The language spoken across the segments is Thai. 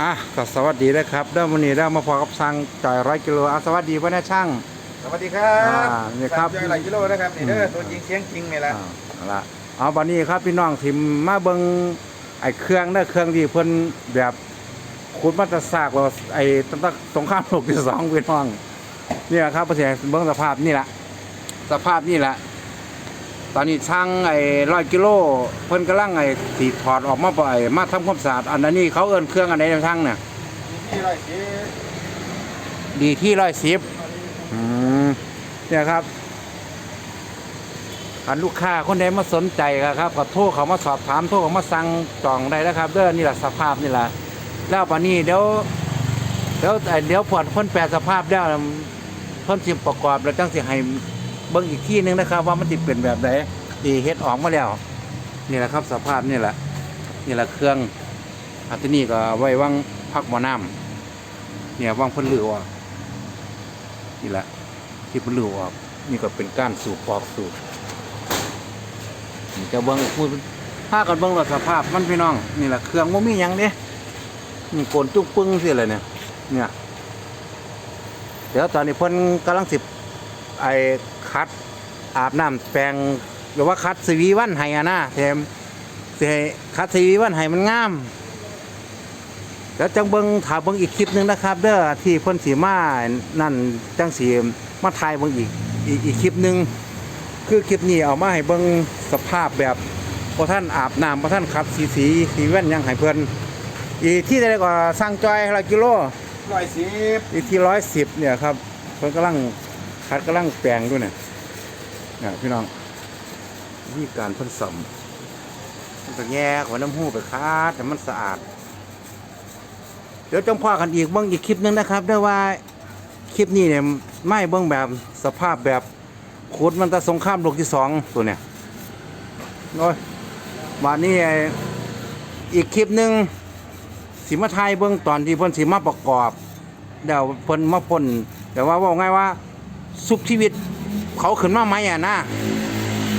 อะก็สวัสดีนะครับเริ่มวันนี้เรามาพอกับช่างจ่อยร้อยกิโลอะสวัสดีพ่อแน่ช่าง สวัสดีครับอ่านี่ครับเจอหลายกิโลนะครับนี่เด้อตัวจริงเสียงจริงนี่แหละอ่าเอาละเอาวันนี้ครับพี่น้องทิมมาเบิงไอ้เครื่องเด้อเครื่องที่เพิ่นแบบขุดมาแตะซากว่าไอ้ตั้งแต่สงครามโลกที่สองพี่น้องเนี่ยครับประเทศเบิ้งสภาพนี่แหละสภาพนี่แหละ ตอนนี้ช่างไอ้ร้อยกิโลเพิ่นกำลังไอ้สีถอดออกมาปล่อยมาทำความสะอาดอันนั้นนี่เขาเอิ้นเครื่องอันไหนในช่างเนี่ยที่ไรสิดีที่ร้อยสิบอืมเนี่ยครับอันลูกค้าคนใดมาสนใจครับก็โทรเขามาสอบถามโทรเขามาสั่งจองได้นะครับเด้อนี่แหละสภาพนี่แหละแล้วปานนี้เดี๋ยวเดี๋ยวเอ่อเดี๋ยวผลเพ่นแปลสภาพแล้วเพ่นสิประกอบแล้วจังสิให้ เบิ่งอีกที่หนึงนะครับว่ามันติดเป็นแบบไหนดีเฮ็ดออกมาแล้วนี่แหละครับสภาพนี่แหละนี่แหละเครื่องอันที่นี่ก็ไว้ว่างพักมอน้ำเนี่ยว่างพ่นเหลืออกนี่แหละที่พ่นเหลือออกนี่ก็เป็นก้านสูบปอกสู่จะเบิ้งพูดถ้ากันเบิ้งรถสภาพมันพี่น้องนี่แหละเครื่องมันมีหยังเด้นี่โกนจุกปึ้งสิอะไรเนี่ยเนี่ยเดี๋ยวตอนนี้เพิ่นกำลังสิบ ไอ้คัดอาบน้ำแปรงหรือว่าคัดสวีวันให้อะนะเทมสิให้คัดสวีวันให้มันงามเดี๋ยวจังเบิ้งถามเบิ้งอีกคลิปหนึงนะครับ เด้อที่เพิ่นสีมานั่นจังสีมาถ่ายเบิ้งอีกอีกอีกคลิปหนึงคือคลิปนี้เอามาให้เบิ่งสภาพแบบพอท่านอาบน้ำพอท่านขับสีสีสีแว่นยังให้เพื่อนอีกที่ใดก็สร้างจอยละกิโลร้อยสิบอีกที่ร้อยสิบเนี่ยครับเพิ่นกำลัง คัดกำลังแปลงด้วยเนี่ยนี่พี่น้องวิธีการพ่นสมมันก็แย่หัวน้ำหูไปคาดแต่มันสะอาด เดี๋ยวจงพอกันอีกเบิ่งอีกคลิปนึงนะครับด้วยว่าคลิปนี้เนี่ยไม่เบิ่งแบบสภาพแบบขุดมันตะสงครามโลกที่สองตัวเนี่ยโอ้ยวันนี้ไออีกคลิปหนึ่งสีมาไทยเบื้องตอนที่พ่นสีมาประกอบเดี๋ยวพ่นมาพ่นแต่ว่าว่าไงว่า สุขชีวิต เขาขึ้นมาไหมอะนะ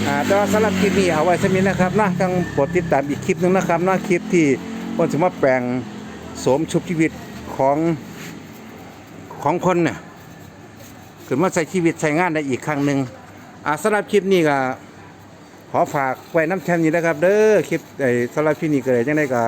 อ่าแต่ว่าสำหรับคลิปนี้เอาไว้สมินนะครับนะต้องโปรดติดตามอีกคลิปหนึ่งนะครับนะคลิปที่เพิ่นสิมาแปลงโสมชุบชีวิตของของคนเนี่ยขึ้นมาใช้ชีวิตใช้งานได้อีกครั้งหนึ่งอ่าสำหรับคลิปนี้ก็ขอฝากไว้น้ำแทนนี้นะครับ เด้อคลิปไอ้สำหรับคลิปนี้ก็เลยจังได้ก็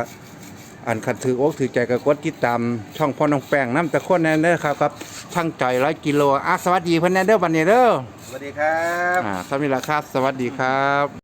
อันขัดถืออกถือใจก็กดติดตามช่องพ่อน้องแป้งน้ำตะคนแน่เด้อครับครับช่างจ่อยร้อยกิโลอะสวัสดีเพื่อนแน่เด้อบันนี้เด้อสวัสดีครับอ่าสวัสดีละครับ สวัสดีครับ